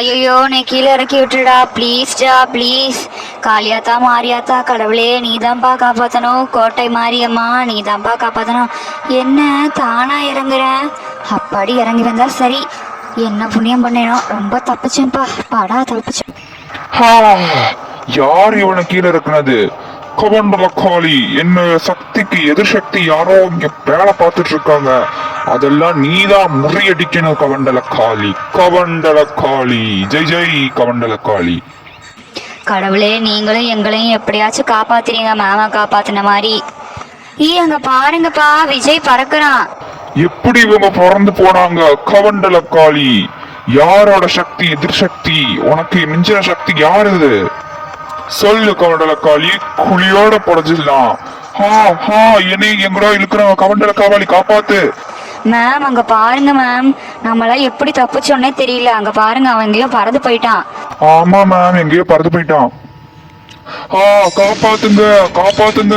ஐயோ நீ கீழே இறக்கி விட்டுடா ப்ளீஸ்டா ப்ளீஸ் காளியாத்தா மாரியாத்தா கடவுளே நீதான்ப்பா காப்பாற்றணும் கோட்டை மாரியம்மா நீதான்ப்பா காப்பாற்றணும் என்ன தானா இறங்குற? அப்பாடி இறங்கி வந்தா சரி. என்ன புண்ணியம் பண்ணேனோ? ரொம்ப தப்பிச்சேன்ப்பா படா தப்பிச்சேன். யார் இவனை கீழே இருக்கிறது கமண்டல காளி என்ன சக்திக்கு எதிர்சக்தி யாரோ இங்க வேலை பார்த்துட்டு இருக்காங்க. அதெல்லாம் நீதான் முறியடிக்கணும் கவண்டல காளி கவண்டல காளி ஜெய் ஜெய் கவண்டல காளி கடவுளே நீங்களும் எங்களையும் எப்படியாச்சும் காப்பாத்துறீங்க மாமா காப்பாத்தின மாதிரி. ஈ அங்க பாருங்கப்பா விஜய் பறக்குறான். எப்படி இவங்க பிறந்து போனாங்க கவண்டல காளி யாரோட சக்தி எதிர் சக்தி? உனக்கு மிஞ்சின சக்தி யார் இது? சொல்லு கவண்டல காளி குழியோட புடஞ்சிடலாம். ஹா ஹா என்னை எங்கடா இழுக்கிறவங்க கவண்டல காவாலி காப்பாத்து. மேம் அங்க பாருங்க மேம் நம்மளாம் எப்படி தப்பிச்சோன்னே தெரியல. அங்க பாருங்க அவன் எங்கேயோ பறந்து போயிட்டான். ஆமா மேம் எங்கேயோ பறந்து போயிட்டான். ஆ காப்பாத்துங்க காப்பாத்துங்க.